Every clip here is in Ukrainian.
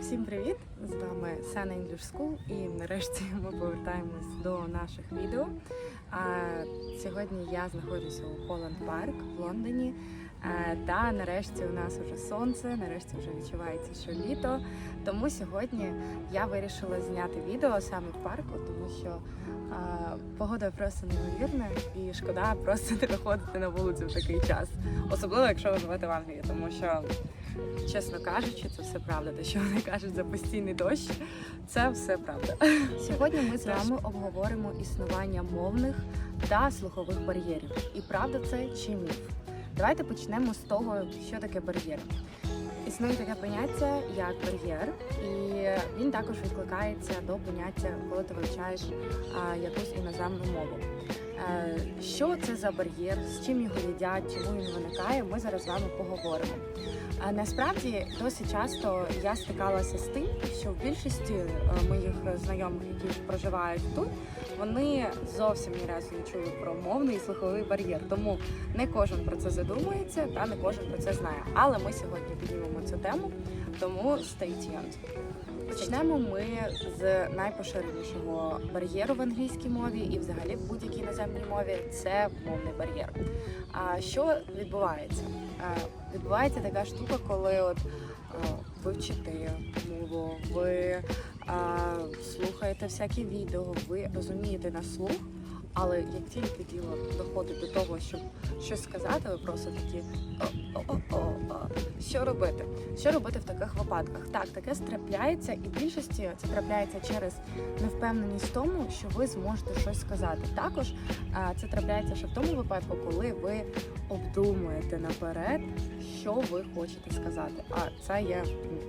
Всім привіт! З вами Sana English School і нарешті ми повертаємось до наших відео. А, сьогодні я знаходжуся у Холланд Парк в Лондоні. Та нарешті у нас вже сонце, нарешті вже відчувається, що літо. Тому сьогодні я вирішила зняти відео саме в парку, тому що а, погода просто неймовірна і шкода просто не виходити на вулицю в такий час. Особливо, якщо ви живете в Англії, тому що чесно кажучи, це все правда. Те, що вони кажуть за постійний дощ, це все правда. Сьогодні ми з вами обговоримо існування мовних та слухових бар'єрів. І правда це чи міф? Давайте почнемо з того, що таке бар'єр. Існує таке поняття як бар'єр, і він також відкликається до поняття, коли ти вивчаєш а, якусь іноземну мову. Е, Що це за бар'єр, з чим його їдять, чому він виникає, ми зараз з вами поговоримо. Насправді досить часто я стикалася з тим, що в більшості е, моїх знайомих, які проживають тут, вони зовсім ні разу не чули про мовний і слуховий бар'єр. Тому не кожен про це задумується та не кожен про це знає. Але ми сьогодні піднімемо цю тему, тому stay tuned. Почнемо ми з найпоширенішого бар'єру в англійській мові і взагалі в будь-якій іноземній мові це мовний бар'єр. А що відбувається? Відбувається така штука, коли от ви вчите мову, ви слухаєте всякі відео, ви розумієте на слух. Але як тільки діло доходить до того, щоб щось сказати, ви просто такі о-о-о-о. Що робити? Що робити в таких випадках? Так, таке трапляється, і в більшості це трапляється через невпевненість в тому, що ви зможете щось сказати. Також це трапляється ще в тому випадку, коли ви обдумуєте наперед, що ви хочете сказати. А це є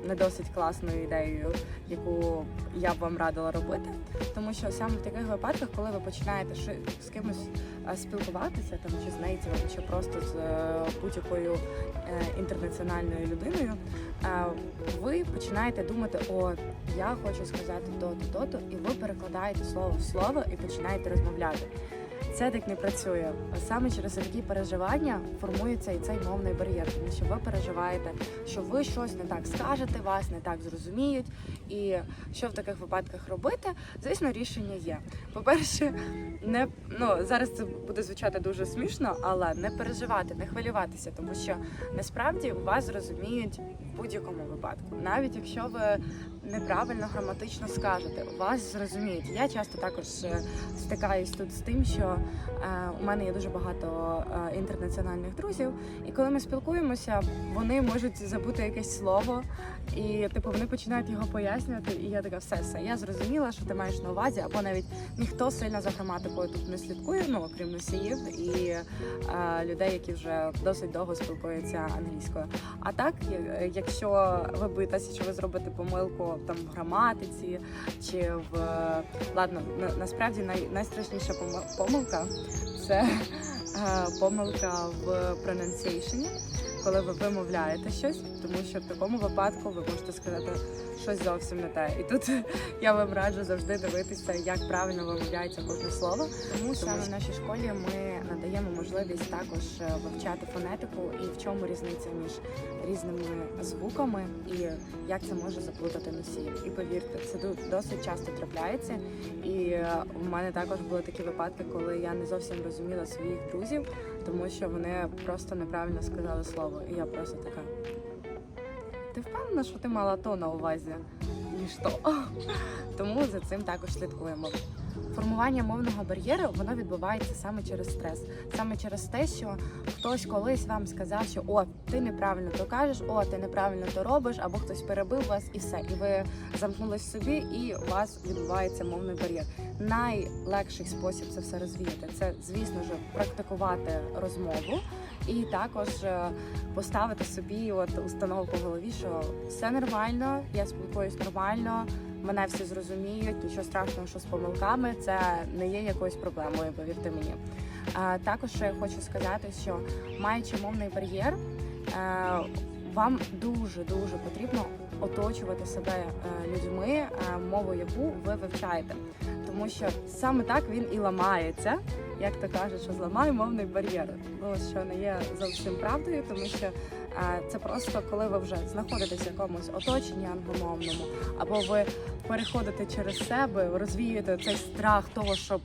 не досить класною ідеєю, яку я б вам радила робити. Тому що саме в таких випадках, коли ви починаєте з кимось спілкуватися, там чи з нейтівом, чи просто з е, будь-якою е, інтернаціональною людиною, е, ви починаєте думати, о, я хочу сказати то-то, то-то, і ви перекладаєте слово в слово і починаєте розмовляти. Це так не працює. Саме через такі переживання формується і цей мовний бар'єр, тому що ви переживаєте, що ви щось не так скажете, вас не так зрозуміють. І що в таких випадках робити? Звісно, рішення є. По-перше, не ну зараз це буде звучати дуже смішно, але не переживати, не хвилюватися, тому що насправді вас зрозуміють в будь-якому випадку, навіть якщо ви неправильно граматично скажете, вас зрозуміють. Я часто також е, стикаюсь тут з тим, що е, у мене є дуже багато е, інтернаціональних друзів, і коли ми спілкуємося, вони можуть забути якесь слово, і типу вони починають його пояснювати. І я така, все, все, я зрозуміла, що ти маєш на увазі, або навіть ніхто сильно за граматикою тут не слідкує, ну окрім носіїв і людей, які вже досить довго спілкуються англійською. А так, якщо ви боїтеся, що ви зробите помилку там в граматиці чи в ладно, на, насправді най, найстрашніша помилка це е, помилка в pronunciation, коли ви вимовляєте щось, тому що в такому випадку ви можете сказати щось зовсім не те. І тут я вам раджу завжди дивитися, як правильно вимовляється кожне слово. Тому саме в нашій школі ми надаємо можливість також е, вивчати фонетику і в чому різниця між різними звуками і як це може заплутати носіїв. І повірте, це досить часто трапляється. І е, в мене також були такі випадки, коли я не зовсім розуміла своїх друзів, тому що вони просто неправильно сказали слово. І я просто така. Ти впевнена, що ти мала то на увазі, ніж то. Тому за цим також слідкуємо. Формування мовного бар'єру воно відбувається саме через стрес, саме через те, що хтось колись вам сказав, що о, ти неправильно то кажеш, о, ти неправильно то робиш, або хтось перебив вас і все. І ви замкнулись собі, і у вас відбувається мовний бар'єр. Найлегший спосіб це все розвіяти. Це, звісно ж, практикувати розмову і також е, поставити собі от установку в голові, що все нормально, я спілкуюсь нормально. Мене всі зрозуміють, нічого страшного, що з помилками це не є якоюсь проблемою, повірте мені. Також ще я хочу сказати, що маючи мовний бар'єр, е, вам дуже дуже потрібно оточувати себе е, людьми, е, мову яку ви вивчаєте, тому що саме так він і ламається. Як то кажуть, що зламає мовний бар'єр. Ну що не є зовсім правдою, тому що Е, Це просто коли ви вже знаходитесь в якомусь оточенні англомовному, або ви переходите через себе, розвіюєте цей страх того, щоб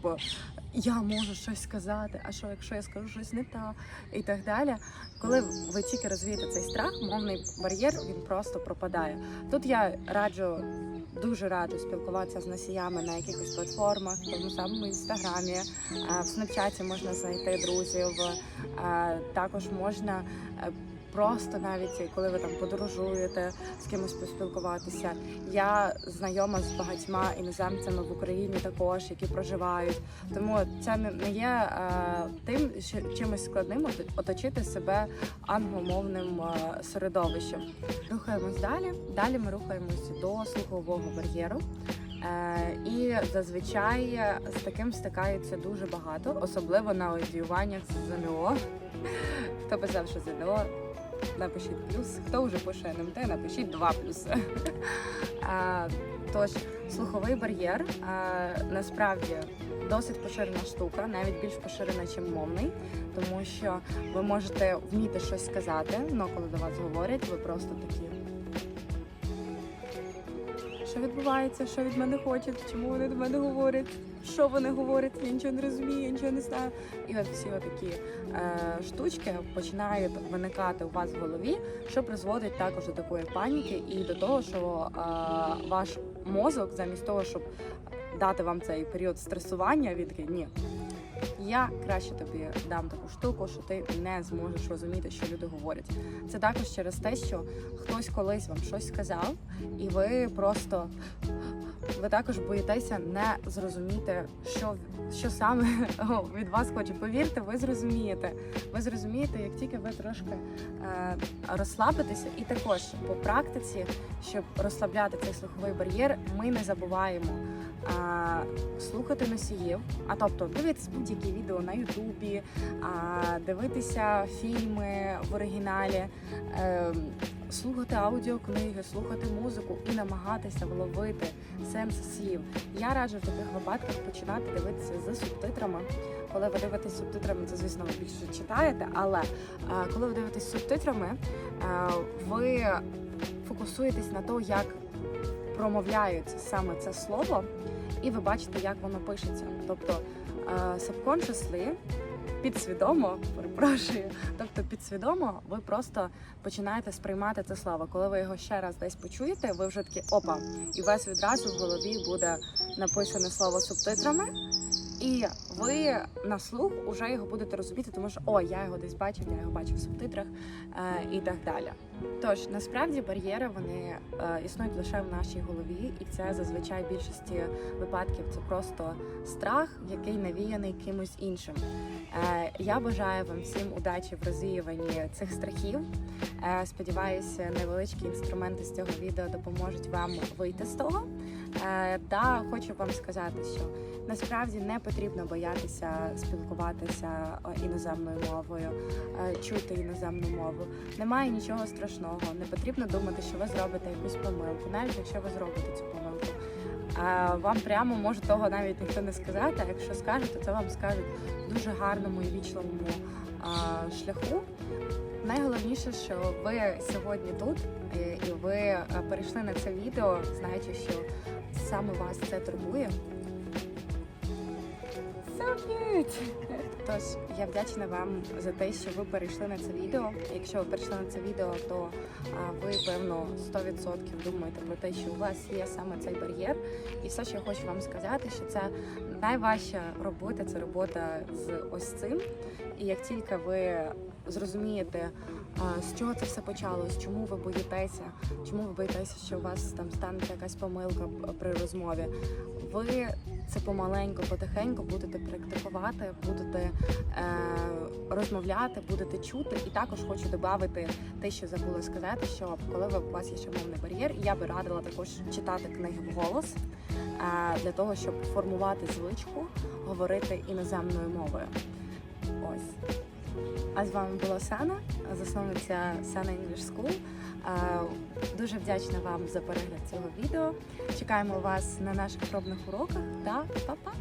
я можу щось сказати, а що якщо я скажу щось не так, і так далі. Коли ви тільки розвієте цей страх, мовний бар'єр він просто пропадає. Тут я раджу. Дуже раджу спілкуватися з носіями на якихось платформах, тому самому інстаграмі, е, в снапчаті можна знайти друзів. е, Також можна е, просто навіть коли ви там подорожуєте з кимось поспілкуватися. Я знайома з багатьма іноземцями в Україні також, які проживають. Тому це не є е, тим, що чимось складним оточити себе англомовним е, середовищем. Рухаємось далі. Далі ми рухаємось до слухового бар'єру. Е, і зазвичай з таким стикаються дуже багато, особливо на аудіюваннях з ЗНО. Хто писав, що ЗНО, напишіть плюс. Хто вже пише НМТ, напишіть два плюси. Тож, слуховий бар'єр насправді досить поширена штука, навіть більш поширена, ніж мовний, тому що ви можете вміти щось сказати, але коли до вас говорять, ви просто такі. Що відбувається, що від мене хочуть, чому вони до мене говорять, що вони говорять, я нічого не розумію, я нічого не знаю. І от всі такі е, штучки починають виникати у вас в голові, що призводить також до такої паніки і до того, що е, ваш мозок, замість того, щоб дати вам цей період стресування, він такий, ні. Я краще тобі дам таку штуку, що ти не зможеш розуміти, що люди говорять. Це також через те, що хтось колись вам щось сказав, і ви просто ви також боїтеся не зрозуміти, що, що саме від вас хоче. Повірте, ви зрозумієте. Ви зрозумієте, як тільки ви трошки е, розслабитеся, і також по практиці, щоб розслабляти цей слуховий бар'єр, ми не забуваємо. А, слухати носіїв, а тобто дивитися будь-які відео на Ютубі, дивитися фільми в оригіналі, е, слухати аудіокниги, слухати музику і намагатися вловити сенс слів. Я раджу в таких випадках починати дивитися з субтитрами. Коли ви дивитесь субтитрами, це звісно ви більше читаєте, але е, коли ви дивитесь субтитрами, е, ви фокусуєтесь на то, як промовляють саме це слово, і ви бачите, як воно пишеться. Тобто е, subconsciously, підсвідомо, перепрошую, тобто підсвідомо ви просто починаєте сприймати це слово. Коли ви його ще раз десь почуєте, ви вже такі опа, і у вас відразу в голові буде написане слово субтитрами. І ви на слух вже його будете розуміти, тому що о, я його десь бачив, я його бачив в субтитрах е, і так далі. Тож насправді бар'єри вони е, існують лише в нашій голові, і це зазвичай в більшості випадків це просто страх, який навіяний кимось іншим. Е, я бажаю вам всім удачі в розвіюванні цих страхів. Е, сподіваюся, невеличкі інструменти з цього відео допоможуть вам вийти з того. Е, та хочу вам сказати, що насправді не потрібно боятися спілкуватися е, іноземною мовою, е, чути іноземну мову. Немає нічого страшного. Не потрібно думати, що ви зробите якусь помилку, навіть якщо ви зробите цю помилку. Вам прямо може того навіть ніхто не сказати. А якщо скажуть, то це вам скажуть в дуже гарному і вічливому шляху. Найголовніше, що ви сьогодні тут, і ви е, перейшли на це відео, знаючи, що саме вас це турбує. So cute! Тож я вдячна вам за те, що ви перейшли на це відео. Якщо ви перейшли на це відео, то ви певно 100% думаєте про те, що у вас є саме цей бар'єр. І все, що я хочу вам сказати, що це найважча робота це робота з ось цим. І як тільки ви зрозумієте, з чого це все почалось, чому ви боїтеся, чому ви боїтеся, що у вас там станеться якась помилка при розмові, ви це помаленьку, потихеньку будете практикувати, будете е, розмовляти, будете чути. І також хочу додати те, що забула сказати, що коли ви, у вас є ще мовний бар'єр, я би радила також читати книги вголос е, для того, щоб формувати звичку говорити іноземною мовою. Ось. А з вами була Сана, засновниця Sana English School. Дуже вдячна вам за перегляд цього відео. Чекаємо вас на наших пробних уроках та па-па!